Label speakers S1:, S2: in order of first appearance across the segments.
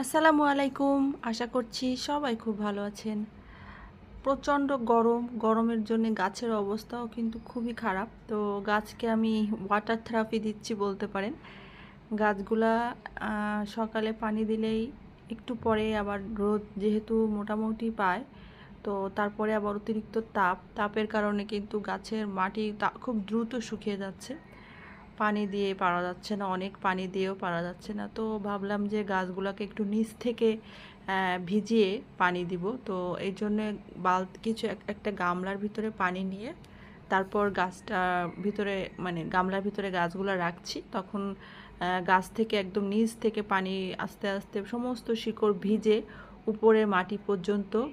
S1: আসসালামু আলাইকুম। আশা করছি সবাই খুব ভালো আছেন। প্রচণ্ড গরম, গরমের জন্য গাছের অবস্থাও কিন্তু খুবই খারাপ। তো গাছকে আমি ওয়াটার থেরাপি দিচ্ছি বলতে পারেন। গাছগুলা সকালে পানি দিলেই একটু পরে আবার রোদ যেহেতু মোটামুটি পায়, তো তারপরে আবার অতিরিক্ত তাপ। তাপের কারণে কিন্তু গাছের মাটি খুব দ্রুত শুকিয়ে যাচ্ছে। পানি দিয়ে পারা যাচ্ছে না, অনেক পানি দিয়েও পারা যাচ্ছে না। তো ভাবলাম যে গাছগুলোকে একটু নিচ থেকে ভিজিয়ে পানি দিব। তো এই জন্য বাল, কিছু এক- একটা গামলার ভিতরে পানি নিয়ে তারপর গাছটা ভিতরে মানে গামলার ভিতরে গাছগুলো রাখছি। তখন গাছ থেকে একদম নিচ থেকে পানি আস্তে আস্তে সমস্ত শিকড় ভিজে উপরে মাটি পর্যন্ত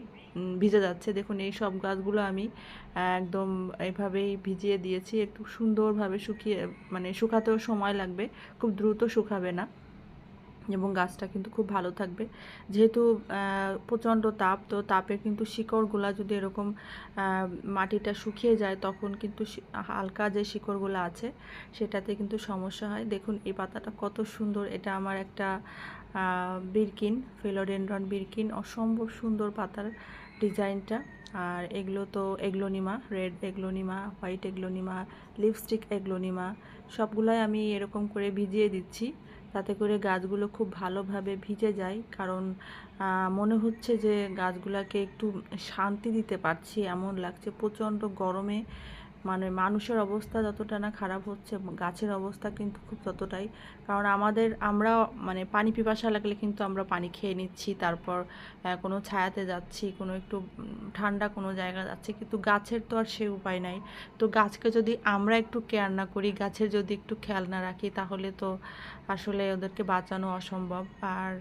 S1: ভিজে যাচ্ছে। দেখুন, এই সব গাছগুলো আমি একদম এভাবেই ভিজিয়ে দিয়েছি। একটু সুন্দরভাবে শুকিয়ে মানে শুকাতেও সময় লাগবে, খুব দ্রুত শুকাবে না। এবং গাছটা কিন্তু খুব ভালো থাকবে। যেহেতু প্রচণ্ড তাপ, তো তাপে কিন্তু শিকড়গুলা যদি এরকম মাটিটা শুকিয়ে যায়, তখন কিন্তু হালকা যে শিকড়গুলো আছে, সেটাতে কিন্তু সমস্যা হয়। দেখুন, এই পাতাটা কত সুন্দর। এটা আমার একটা বিরকিন, ফিলোডেন্ড্রন বিরকিন, অসম্ভব সুন্দর পাতার ডিজাইনটা। আর এগুলো তো aglaonema, red aglaonema, white aglaonema, lipstick aglaonema সবগুলাই আমি এরকম করে ভিজিয়ে দিচ্ছি। তাতে করে গাছগুলো খুব ভালোভাবে ভিজে যায়। কারণ মনে হচ্ছে যে গাছগুলোকে একটু শান্তি দিতে পারছি, এমন লাগছে প্রচণ্ড গরমে। মানে মানুষের অবস্থা যতটা না খারাপ হচ্ছে, গাছের অবস্থা কিন্তু খুব ততটাই। কারণ আমাদের, আমরা মানে পানি পিপাসা লাগলে কিন্তু আমরা পানি খেয়ে নিচ্ছি, তারপর কোনো ছায়াতে যাচ্ছি, কোনো একটু ঠান্ডা কোনো জায়গা যাচ্ছি, কিন্তু গাছের তো আর সে উপায় নাই। তো গাছকে যদি আমরা একটু কেয়ার না করি, গাছের যদি একটু খেয়াল না রাখি, তাহলে তো আসলে ওদেরকে বাঁচানো অসম্ভব। আর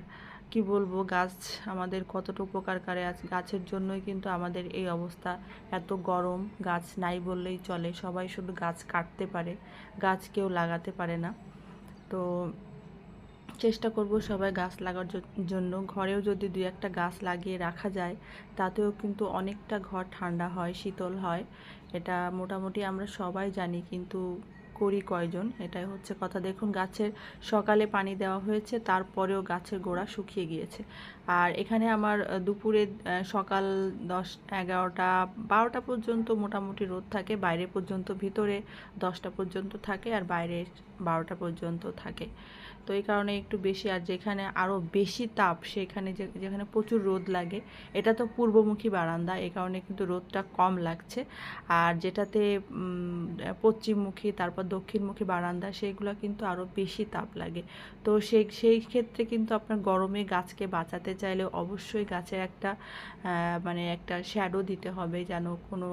S1: কি বলব, গাছ আমাদের কতটা উপকার করে আজ গাছের জন্যই কিন্তু আমাদের এই অবস্থা। এত গরম, গাছ নাই বললেই চলে। সবাই শুধু গাছ কাটতে পারে, গাছ কেউ লাগাতে পারে না। তো চেষ্টা করব সবাই গাছ লাগার জন্য। ঘরেও যদি দুই একটা গাছ লাগিয়ে রাখা যায়, তাতেও কিন্তু অনেকটা ঘর ঠান্ডা হয়, শীতল হয়। এটা মোটামুটি আমরা সবাই জানি, কিন্তু করি কয়জন, এটাই হচ্ছে কথা। দেখুন, গাছের সকালে পানি দেওয়া হয়েছে, তারপরেও গাছের গোড়া শুকিয়ে গিয়েছে। আর এখানে আমার দুপুরে সকাল দশ, এগারোটা, বারোটা পর্যন্ত মোটামুটি রোদ থাকে, বাইরে পর্যন্ত, ভিতরে দশটা পর্যন্ত থাকে, আর বাইরে বারোটা পর্যন্ত থাকে। তো এই কারণে একটু বেশি, আর যেখানে আরও বেশি তাপ, সেখানে যেখানে প্রচুর রোদ লাগে, এটা তো পূর্বমুখী বারান্দা এই কারণে কিন্তু রোদটা কম লাগছে। আর যেটাতে পশ্চিমমুখী, তারপর দক্ষিণমুখী বারান্দা সেইগুলো কিন্তু আরও বেশি তাপ লাগে। তো সেই সেই ক্ষেত্রে কিন্তু আপনার গরমে গাছকে বাঁচাতে চাইলে অবশ্যই গাছের একটা মানে একটা শ্যাডো দিতে হবে যেন কোনো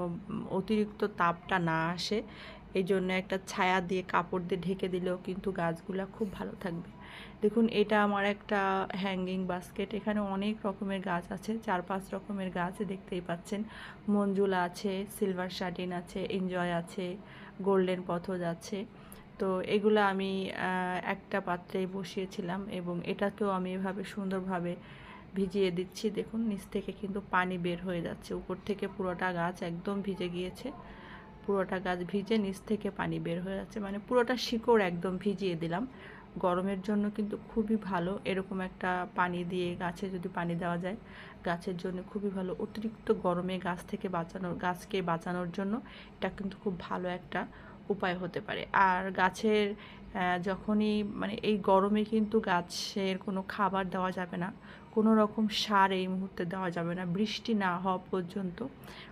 S1: অতিরিক্ত তাপটা না আসে। এই জন্য একটা ছায়া দিয়ে কাপড় দিয়ে ঢেকে দিলেও কিন্তু গাছগুলা খুব ভালো থাকবে। দেখুন, এটা আমার একটা হ্যাঙ্গিং বাস্কেট এখানে অনেক রকমের গাছ আছে, চার পাঁচ রকমের গাছ দেখতেই পাচ্ছেন। মঞ্জুলা আছে সিলভার শার্টিন আছে এনজয় আছে গোল্ডেন পথজ আছে। তো এগুলো আমি একটা পাত্রে বসিয়েছিলাম এবং এটাকেও আমি এভাবে সুন্দরভাবে ভিজিয়ে দিচ্ছি। দেখুন, নিচ থেকে কিন্তু পানি বের হয়ে যাচ্ছে। উপর থেকে পুরোটা গাছ একদম ভিজে গিয়েছে। পুরোটা গাছ ভিজে নিচ থেকে পানি বের হয়ে যাচ্ছে। মানে পুরোটা শিকড় একদম ভিজিয়ে দিলাম। গরমের জন্য কিন্তু খুবই ভালো এরকম একটা পানি দিয়ে গাছে যদি পানি দেওয়া যায়, গাছের জন্য খুবই ভালো। অতিরিক্ত গরমে গাছ থেকে বাঁচানোর, গাছকে বাঁচানোর জন্য এটা কিন্তু খুব ভালো একটা উপায় হতে পারে। আর গাছের যখনই মানে এই গরমে কিন্তু গাছের কোনো খাবার দেওয়া যাবে না, কোনো রকম সার এই মুহূর্তে দেওয়া যাবে না। বৃষ্টি না হওয়া পর্যন্ত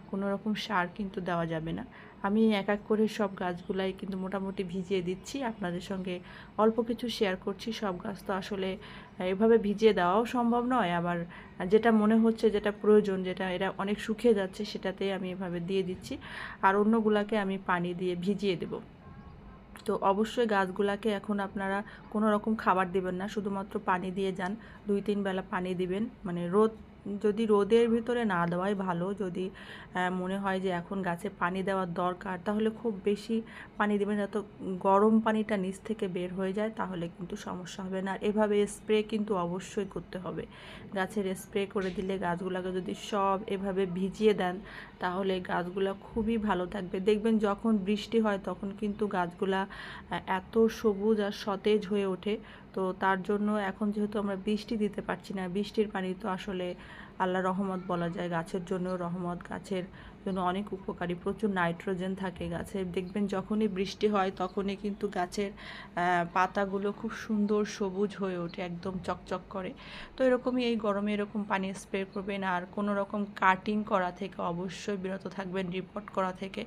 S1: কোনো রকম সার কিন্তু দেওয়া যাবে না। আমি এক এক করে সব গাছগুলাই কিন্তু মোটামুটি ভিজিয়ে দিচ্ছি। আপনাদের সঙ্গে অল্প কিছু শেয়ার করছি। সব গাছ তো আসলে এভাবে ভিজিয়ে দেওয়াও সম্ভব নয়। আবার যেটা মনে হচ্ছে যেটা প্রয়োজন, যেটা এটা অনেক শুকিয়ে যাচ্ছে সেটাতে আমি এভাবে দিয়ে দিচ্ছি। আর অন্যগুলাকে আমি পানি দিয়ে ভিজিয়ে দেবো। তো অবশ্যই গাছগুলাকে এখন আপনারা কোনো রকম খাবার দিবেন না। শুধুমাত্র পানি দিয়ে যান। দুই, তিন বেলা পানি দিবেন। মানে রোদ যদি রোদের ভিতরে না দেওয়াই ভালো, যদি মনে হয় যে এখন গাছে পানি দেওয়ার দরকার, তাহলে খুব বেশি পানি দেবেন। যত গরম পানিটা নিচ থেকে বের হয়ে যায়, তাহলে কিন্তু সমস্যা হবে না। এভাবে স্প্রে কিন্তু অবশ্যই করতে হবে। গাছের স্প্রে করে দিলে গাছগুলোকে যদি সব এভাবে ভিজিয়ে দেন, তাহলে গাছগুলো খুবই ভালো থাকবে। দেখবেন যখন বৃষ্টি হয়, তখন কিন্তু গাছগুলা এত সবুজ আর সতেজ হয়ে ওঠে। তো তার জন্য এখন যেহেতু আমরা বৃষ্টি দিতে পারছি না, বৃষ্টির পানি তো আসলে আল্লাহ রহমত বলা যায়, গাছের জন্য রহমত, গাছের জন্য অনেক উপকারী। প্রচুর নাইট্রোজেন থাকে গাছে। দেখবেন যখনই বৃষ্টি হয়, তখনই কিন্তু গাছের পাতাগুলো খুব সুন্দর সবুজ হয়ে ওঠে, একদম চকচক করে। তো এরকমই এই গরমে এরকম পানি স্প্রে করবেন। আর কোনো রকম কাটিং করা থেকে অবশ্যই বিরত থাকবেন রিপোর্ট করা থেকে।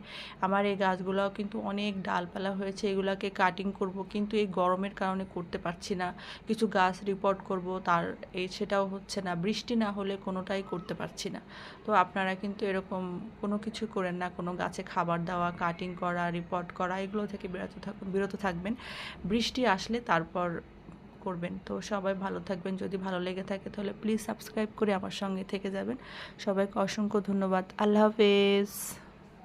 S1: আমার এই গাছগুলোও কিন্তু অনেক ডালপালা হয়েছে, এগুলাকে কাটিং করব। কিন্তু এই গরমের কারণে করতে পারছি না। কিছু গাছ রিপোর্ট করব, তার এই সেটাও হচ্ছে না। বৃষ্টি না হলে কোনোটাই করতে পারছি না। তো আপনারা কিন্তু এরকম কোনো কিছু করেন না, কোনো গাছে খাবার দেওয়া কাটিং করা রিপোর্ট করা, এগুলো থেকে বিরত থাকুন বিরত থাকবেন। বৃষ্টি আসলে তারপর করবেন। তো সবাই ভালো থাকবেন। যদি ভালো লেগে থাকে তাহলে প্লিজ সাবস্ক্রাইব করে আমার সঙ্গে থেকে যাবেন। সবাইকে অসংখ্য ধন্যবাদ। আল্লাহ হাফেজ।